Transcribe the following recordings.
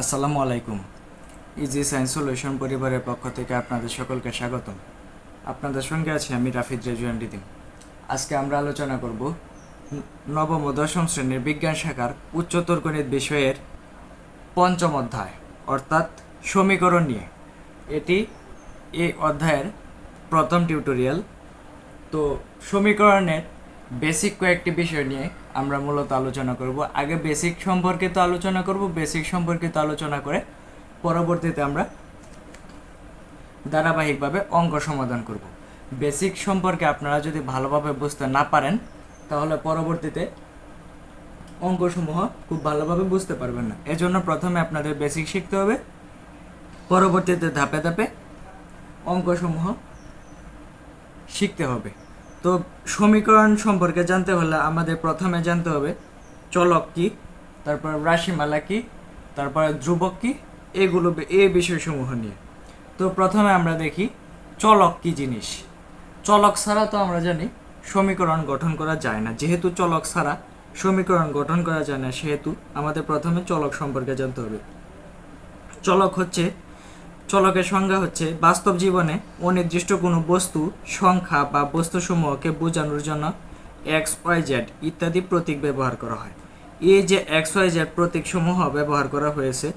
আসসালামু আলাইকুম। Easy science solution পরিবারের পক্ষ থেকে আপনাদের সকলকে স্বাগতম। আপনাদের সঙ্গে আছি আমি রাফিদ রেজুয়ান রিদিম আজকে আমরা আলোচনা করব নবম ও দশম শ্রেণির বিজ্ঞান শাখার উচ্চতর গণিত বিষয়ের পঞ্চম অধ্যায়, অর্থাৎ সমীকরণ নিয়ে। এটি এই অধ্যায়ের প্রথম টিউটোরিয়াল। তো সমীকরণের বেসিক কয়েকটি বিষয় নিয়ে আমরা মূলত আলোচনা করব। আগে বেসিক সম্পর্কে তো আলোচনা করব, বেসিক সম্পর্কে তো আলোচনা করে পরবর্তীতে আমরা ধারাবাহিকভাবে অঙ্ক সমাধান করব। বেসিক সম্পর্কে আপনারা যদি ভালোভাবে বুঝতে না পারেন, তাহলে পরবর্তীতে অঙ্কসমূহ খুব ভালোভাবে বুঝতে পারবেন না। এজন্য প্রথমে আপনাদের বেসিক শিখতে হবে। পরবর্তীতে ধাপে ধাপে অঙ্কসমূহ শিখতে হবে। তো সমীকরণ সম্পর্কে জানতে হলে আমাদের প্রথমে জানতে হবে চলক কি, তারপর রাশিমালা কি, তারপরে ধ্রুবক কি, এগুলো এই বিষয়সমূহ নিয়ে। তো প্রথমে আমরা দেখি চলক কি জিনিস। চলক ছাড়া তো আমরা জানি সমীকরণ গঠন করা যায় না। যেহেতু চলক ছাড়া সমীকরণ গঠন করা যায় না, সেহেতু আমাদের প্রথমে চলক সম্পর্কে জানতে হবে। চলক হচ্ছে চলকের সংজ্ঞা হচ্ছে, বাস্তব জীবনে অনির্দিষ্ট কোনো বস্তু, সংখ্যা বা বস্তুসমূহকে বোঝানোর জন্য এক্স ওয়াই জেড ইত্যাদি প্রতীক ব্যবহার করা হয়। এই যে এক্স ওয়াই জেড প্রতীকসমূহ ব্যবহার করা হয়েছে,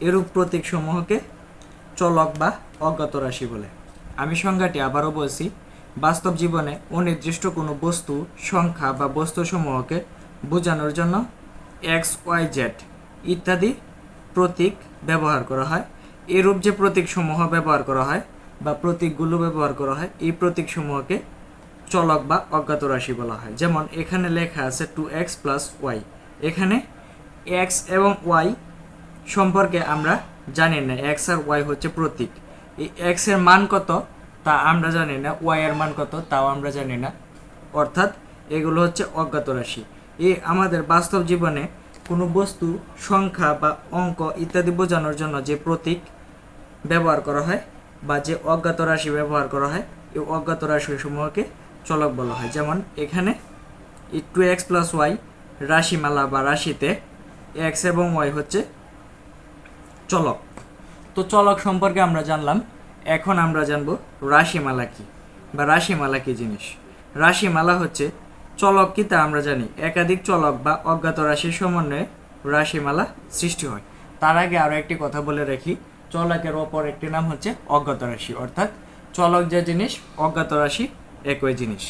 এরূপ প্রতীকসমূহকে চলক বা অজ্ঞাত রাশি বলে। আমি সংজ্ঞাটি আবারও বলছি, বাস্তব জীবনে অনির্দিষ্ট কোনো বস্তু, সংখ্যা বা বস্তুসমূহকে বোঝানোর জন্য এক্স ওয়াই জেড ইত্যাদি প্রতীক ব্যবহার করা হয়। এরূপ যে প্রতীকসমূহ ব্যবহার করা হয় বা প্রতীকগুলো ব্যবহার করা হয়, এই প্রতীকসমূহকে চলক বা অজ্ঞাত রাশি বলা হয়। যেমন এখানে লেখা আছে টু এক্স প্লাস ওয়াই এখানে এক্স এবং ওয়াই সম্পর্কে আমরা জানি না। এক্স আর ওয়াই হচ্ছে প্রতীক। এই এক্সের মান কত তা আমরা জানি না। ওয়াই এর মান কত তাও আমরা জানি না। অর্থাৎ এগুলো হচ্ছে অজ্ঞাত রাশি। এই আমাদের বাস্তব জীবনে কোনো বস্তু, সংখ্যা বা অঙ্ক ইত্যাদি বোঝানোর জন্য যে প্রতীক ব্যবহার করা হয় বা যে অজ্ঞাত রাশি ব্যবহার করা হয়, এই অজ্ঞাত রাশিসমূহকে চলক বলা হয়। যেমন এখানে এই টু এক্স প্লাস ওয়াই রাশিমালা বা রাশিতে এক্স এবং ওয়াই হচ্ছে চলক। তো চলক সম্পর্কে আমরা জানলাম, এখন আমরা জানব রাশিমালা কি বা রাশিমালা কি জিনিস। রাশিমালা হচ্ছে চলক কি তা আমরা জানি। একাধিক চলক বা অজ্ঞাত রাশির সমন্বয়ে রাশিমালা সৃষ্টি হয়। তার আগে আরও একটি কথা বলে রাখি চলকের অপর একটি নাম হচ্ছে অজ্ঞাত রাশি, অর্থাৎ চলক যে জিনিস, অজ্ঞাত রাশি একই জিনিস।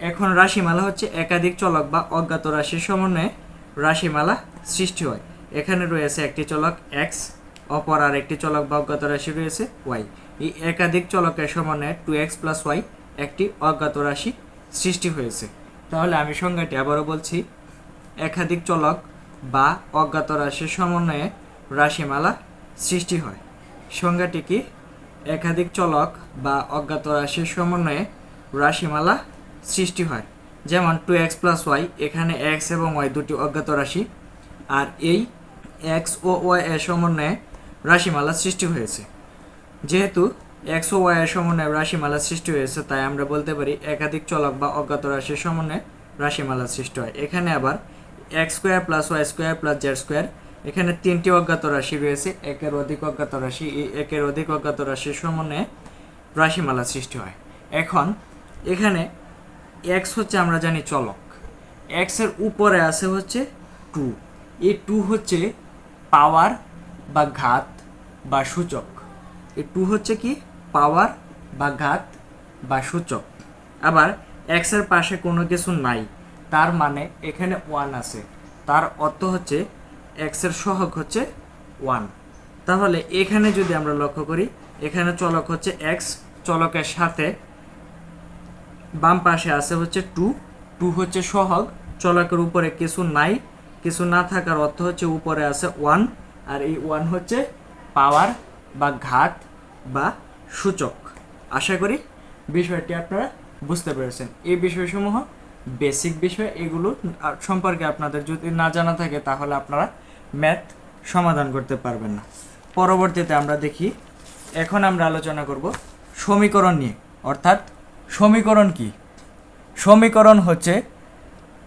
এখন রাশিমালা হচ্ছে একাধিক চলক বা অজ্ঞাত রাশির সমন্বয়ে রাশিমালা সৃষ্টি হয়। এখানে রয়েছে একটি চলক এক্স অপর আর একটি চলক বা অজ্ঞাত রাশি রয়েছে ওয়াই এই একাধিক চলকের সমন্বয়ে টু এক্স প্লাস ওয়াই একটি অজ্ঞাত রাশি সৃষ্টি হয়েছে। তাহলে আমি সংজ্ঞাটি আবারও বলছি। একাধিক চলক বা অজ্ঞাত রাশির সমন্বয়ে রাশিমালা সৃষ্টি হয়। সংজ্ঞাটি কি? একাধিক চলক বা অজ্ঞাত রাশির সমন্বয়ে রাশিমালা সৃষ্টি হয়। যেমন টু এক্স প্লাস ওয়াই এখানে এক্স এবং ওয়াই দুটি অজ্ঞাত রাশি, আর এই এক্স ও ওয়াই এর সমন্বয়ে রাশিমালা সৃষ্টি হয়েছে। যেহেতু এক্স ও ওয়াই এর সমন্বয়ে রাশিমালা সৃষ্টি হয়েছে, তাই আমরা বলতে পারি একাধিক চলক বা অজ্ঞাত রাশির সমন্বয়ে রাশিমালা সৃষ্টি হয়। এখানে আবার x square plus y square plus z square এখানে তিনটি অজ্ঞাত রাশি রয়েছে, একের অধিক অজ্ঞাত রাশি, এই একের অধিক অজ্ঞাত রাশির সমন্বয়ে রাশিমালা সৃষ্টি হয়। এখন, এখানে এক্স হচ্ছে আমরা জানি চলক। এক্সের উপরে আছে হচ্ছে টু এই টু হচ্ছে পাওয়ার বা ঘাত বা সূচক। এই টু হচ্ছে কি? পাওয়ার বা ঘাত বা সূচক। আবার এক্সের পাশে কোনো কিছু নাই। তার মানে এখানে ওয়ান আছে। তার অর্থ হচ্ছে এক্সের সহগ হচ্ছে ওয়ান তাহলে এখানে যদি আমরা লক্ষ্য করি, এখানে চলক হচ্ছে এক্স চলকের সাথে বাম পাশে আছে হচ্ছে টু টু হচ্ছে সহগ, চলকের উপরে কিছু নাই, কিছু না থাকার অর্থ হচ্ছে উপরে আছে ওয়ান আর এই ওয়ান হচ্ছে পাওয়ার বা ঘাত বা সূচক। আশা করি বিষয়টি আপনারা বুঝতে পেরেছেন। এই বিষয়সমূহ বেসিক বিষয়, এগুলো সম্পর্কে আপনাদের যদি না জানা থাকে, তাহলে আপনারা ম্যাথ সমাধান করতে পারবেন না। পরবর্তীতে আমরা দেখি, এখন আমরা আলোচনা করব সমীকরণ নিয়ে। অর্থাৎ সমীকরণ কি? সমীকরণ হচ্ছে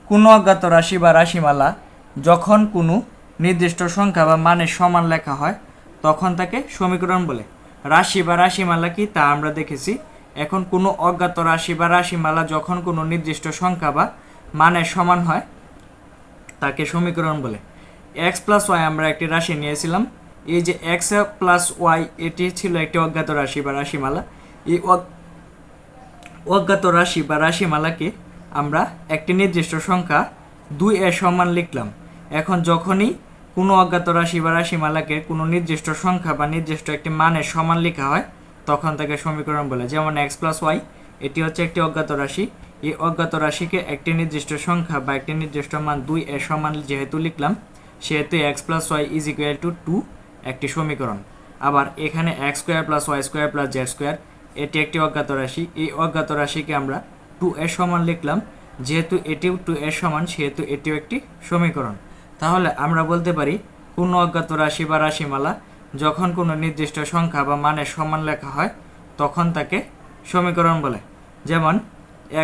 কোনো অজ্ঞাত রাশি বা রাশিমালা যখন কোনো নির্দিষ্ট সংখ্যা বা মানের সমান লেখা হয়, তখন তাকে সমীকরণ বলে। রাশি বা রাশিমালা কি? তা আমরা দেখেছি। এখন কোনো অজ্ঞাত রাশি বা রাশিমালা যখন কোনো নির্দিষ্ট সংখ্যা বা মানের সমান হয়, তাকে সমীকরণ বলে। এক্স প্লাস ওয়াই আমরা একটি রাশি নিয়েছিলাম। এই যে এক্স প্লাস ওয়াই এটি ছিল একটি অজ্ঞাত রাশি বা রাশিমালা। এই অজ্ঞ- অজ্ঞাত রাশি বা রাশিমালাকে আমরা একটি নির্দিষ্ট সংখ্যা দুই এর সমান লিখলাম। এখন যখনই কোনো অজ্ঞাত রাশি বা রাশিমালাকে কোনো নির্দিষ্ট সংখ্যা বা নির্দিষ্ট একটি মানের সমান লেখা হয়, তখন তাকে সমীকরণ বলে। যেমন এক্স প্লাস ওয়াই এটি হচ্ছে একটি অজ্ঞাত রাশি। এই অজ্ঞাত রাশিকে একটি নির্দিষ্ট সংখ্যা বা একটি নির্দিষ্ট মান দুই এর সমান যেহেতু লিখলাম সেহেতু x plus y is equal to two একটি সমীকরণ। আবার এখানে x square plus y square plus z square, এটি একটি অজ্ঞাত রাশি। এই অজ্ঞাত রাশিকে আমরা টু এর সমান লিখলাম। যেহেতু এটিও টু এর সমান, সেহেতু এটিও একটি সমীকরণ। তাহলে আমরা বলতে পারি, কোনো অজ্ঞাত রাশি বা রাশিমালা যখন কোনো নির্দিষ্ট সংখ্যা বা মানের সমান লেখা হয়, তখন তাকে সমীকরণ বলে। যেমন,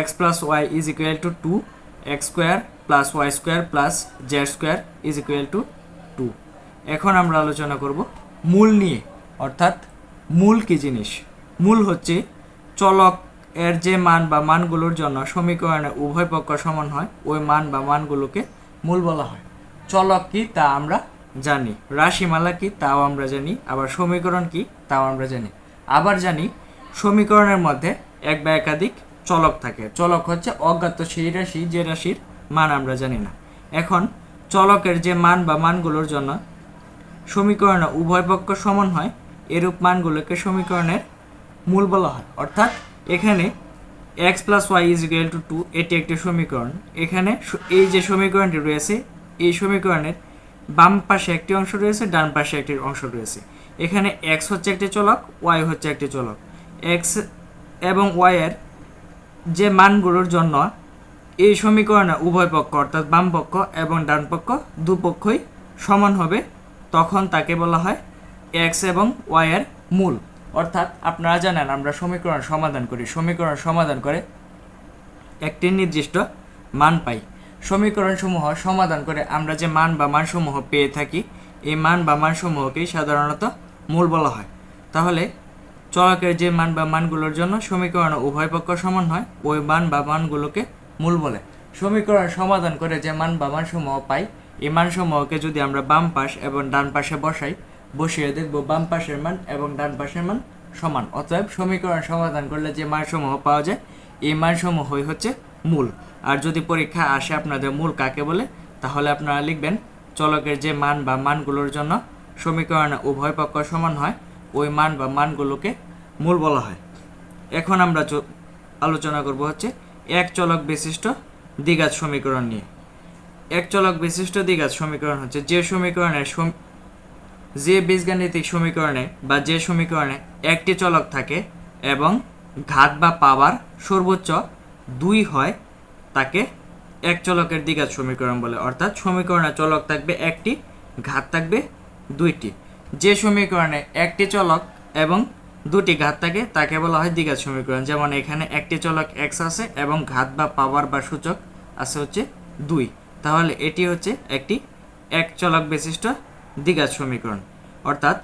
x plus y is equal to two, x square plus y square plus z square is equal to two এখন আমরা আলোচনা করব মূল নিয়ে, অর্থাৎ মূল কি জিনিস? মূল হচ্ছে চলক এর যে মান বা মানগুলোর জন্য সমীকরণে উভয় পক্ষ সমান হয়, ওই মান বা মানগুলোকে মূল বলা হয়। চলক কি তা আমরা জানি, রাশিমালা কি তাও আমরা জানি, আবার সমীকরণ কি তাও আমরা জানি। আবার জানি সমীকরণের মধ্যে এক বা একাধিক চলক থাকে, চলক হচ্ছে অজ্ঞাত সেই রাশি, যে রাশির মান আমরা জানি না। এখন চলকের যে মান বা মানগুলোর জন্য সমীকরণে উভয় পক্ষ সমান হয়, এরূপ মানগুলোকে সমীকরণের মূল বলা হয়। অর্থাৎ এখানে x plus y is equal to two এটি একটি সমীকরণ। এখানে এই যে সমীকরণটি রয়েছে, এই সমীকরণের বাম পাশে একটি অংশ রয়েছে, ডান পাশে একটি অংশ রয়েছে। এখানে এক্স হচ্ছে একটি চলক ওয়াই হচ্ছে একটি চলক। এক্স এবং ওয়াই এর যে মানগুলোর জন্য এই সমীকরণে উভয় পক্ষ অর্থাৎ বাম পক্ষ এবং ডান পক্ষ দুপক্ষই সমান হবে, তখন তাকে বলা হয় এক্স এবং ওয়াই এর মূল। অর্থাৎ আপনারা জানেন, আমরা সমীকরণ সমাধান করি, সমীকরণ সমাধান করে একটি নির্দিষ্ট মান পাই। সমীকরণসমূহ সমাধান করে আমরা যে মান বা মানসমূহ পেয়ে থাকি, এই মান বা মানসমূহকেই সাধারণত মূল বলা হয়। তাহলে চলকের যে মান বা মানগুলোর জন্য সমীকরণ উভয় পক্ষ সমান হয়, ওই মান বা মানগুলোকে মূল বলে। সমীকরণ সমাধান করে যে মান বা মানসমূহ পাই, এই মানসমূহকে যদি আমরা বাম পাশ এবং ডান পাশে বসাই, বসিয়ে দেখব বাম পাশের মান এবং ডান পাশের মান সমান। অতএব সমীকরণ সমাধান করলে যে মানসমূহ পাওয়া যায়, এই মানসমূহই হচ্ছে মূল। আর যদি পরীক্ষা আসে আপনাদের মূল কাকে বলে, তাহলে আপনারা লিখবেন, চলকের যে মান বা মানগুলোর জন্য সমীকরণে উভয় পক্ষ সমান হয়, ওই মান বা মানগুলোকে মূল বলা হয়। এখন আমরা আলোচনা করব হচ্ছে এক চলক বিশিষ্ট দ্বিঘাত সমীকরণ নিয়ে। এক চলক বিশিষ্ট দ্বিঘাত সমীকরণ হচ্ছে যে সমীকরণের সম- যে বীজগাণিতিক সমীকরণে বা যে সমীকরণে একটি চলক থাকে এবং ঘাত বা পাওয়ার সর্বোচ্চ দুই হয়, তাকে এক চলকের দ্বিঘাত সমীকরণ বলে। অর্থাৎ সমীকরণে চলক থাকবে একটি, ঘাত থাকবে দুইটি। যে সমীকরণে একটি চলক এবং দুটি ঘাত থাকে, তাকে বলা হয় দ্বিঘাত সমীকরণ। যেমন এখানে একটি চলক এক্স আছে এবং ঘাত বা পাওয়ার বা সূচক আছে হচ্ছে দুই। তাহলে এটি হচ্ছে একটি এক চলক বিশিষ্ট দ্বিঘাত সমীকরণ। অর্থাৎ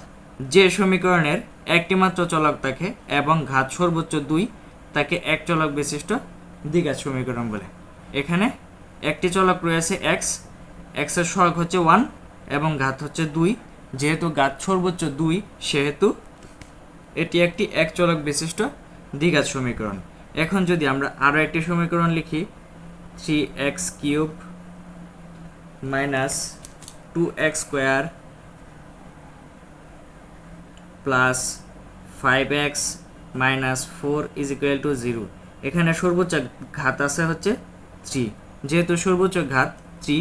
যে সমীকরণের একটি মাত্র চলক থাকে এবং ঘাত সর্বোচ্চ দুই, তাকে এক চলক বিশিষ্ট দ্বিঘাত সমীকরণ বলে। এখানে একটি চলক রয়েছে এক্স এক্সের সহগ হচ্ছে ওয়ান এবং ঘাত হচ্ছে দুই। যেহেতু ঘাত সর্বোচ্চ দুই, সেহেতু এটি একটি এক চলক বিশিষ্ট দ্বিঘাত সমীকরণ। এখন যদি আমরা আরও একটি সমীকরণ লিখি three x cube minus two x square plus five x minus four is equal to zero এখানে সর্বোচ্চ ঘাত আছে হচ্ছে থ্রি যেহেতু সর্বোচ্চ ঘাত থ্রি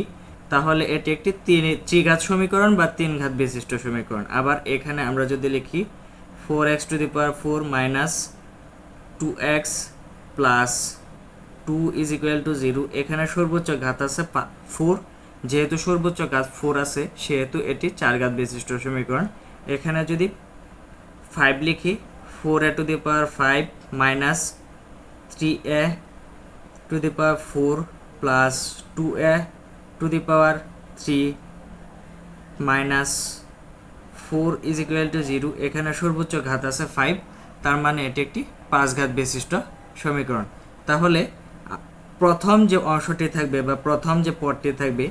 তাহলে এটি একটি তিন, ত্রিঘাত সমীকরণ বা তিন ঘাত বিশিষ্ট সমীকরণ। আবার এখানে আমরা যদি লিখি four x to the power four minus two x plus two is equal to zero এখানে সর্বোচ্চ ঘাত আছে ফোর যেহেতু সর্বোচ্চ ঘাত ফোর আছে, সেহেতু এটি চার ঘাত বিশিষ্ট সমীকরণ। এখানে যদি ফাইভ লিখি four a to the power five minus three a to the power four plus two a to the power three minus four is equal to zero, এখানে সর্বোচ্চ ঘাত আছে ফাইভ তার মানে এটি একটি পাঁচ ঘাত বিশিষ্ট সমীকরণ। তাহলে, প্রথম যে অংশটি থাকবে বা প্রথম যে পদটি থাকবে,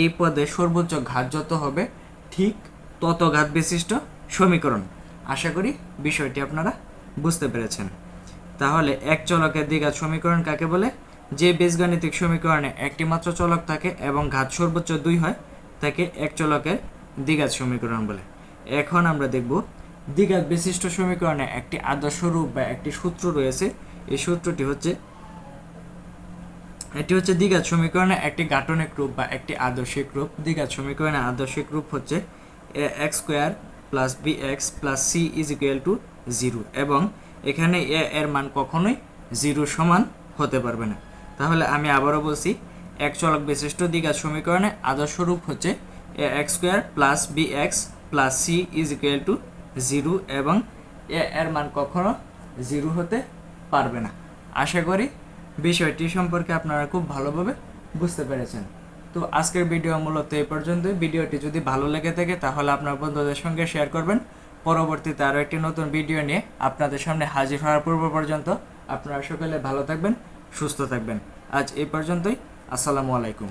এই পদে সর্বোচ্চ ঘাত যত হবে, ঠিক তত ঘাত বিশিষ্ট সমীকরণ। আশা করি বিষয়টি আপনারা বুঝতে পেরেছেন। তাহলে, এক চলকের দ্বিঘাত সমীকরণ কাকে বলে? যে বীজগাণিতিক সমীকরণে একটি মাত্র চলক থাকে এবং ঘাত সর্বোচ্চ দুই হয়, তাকে এক চলকের দ্বিঘাত সমীকরণ বলে। এখন আমরা দেখব দ্বিঘাত বিশিষ্ট সমীকরণে একটি আদর্শ রূপ বা একটি সূত্র রয়েছে। এই সূত্রটি হচ্ছে, এটি হচ্ছে দ্বিঘাত সমীকরণে একটি গাঠনিক রূপ বা একটি আদর্শিক রূপ। দ্বিঘাত সমীকরণে আদর্শিক রূপ হচ্ছে a x square plus b x plus c is equal to zero এবং এখানে এ এর মান কখনোই জিরো সমান হতে পারবে না। তাহলে আমি আবারও বলছি, এক চলক বিশিষ্ট দ্বিঘাত সমীকরণে আদর্শ রূপ হচ্ছে a x square plus b x plus c is equal to zero এবং এ এর মান কখনো জিরো হতে পারবে না। আশা করি বিষয়টি সম্পর্কে আপনারা খুব ভালোভাবে বুঝতে পেরেছেন। তো আজকের ভিডিও মূলত এই পর্যন্ত ভিডিওটি যদি ভালো লেগে থাকে তাহলে আপনার বন্ধুদের সঙ্গে শেয়ার করবেন। পরবর্তীতে আরও একটি নতুন ভিডিও নিয়ে আপনাদের সামনে হাজির হওয়ার পূর্ব পর্যন্ত আপনারা সকলে ভালো থাকবেন, সুস্থ থাকবেন। আজ এই পর্যন্তই। আসসালামু আলাইকুম।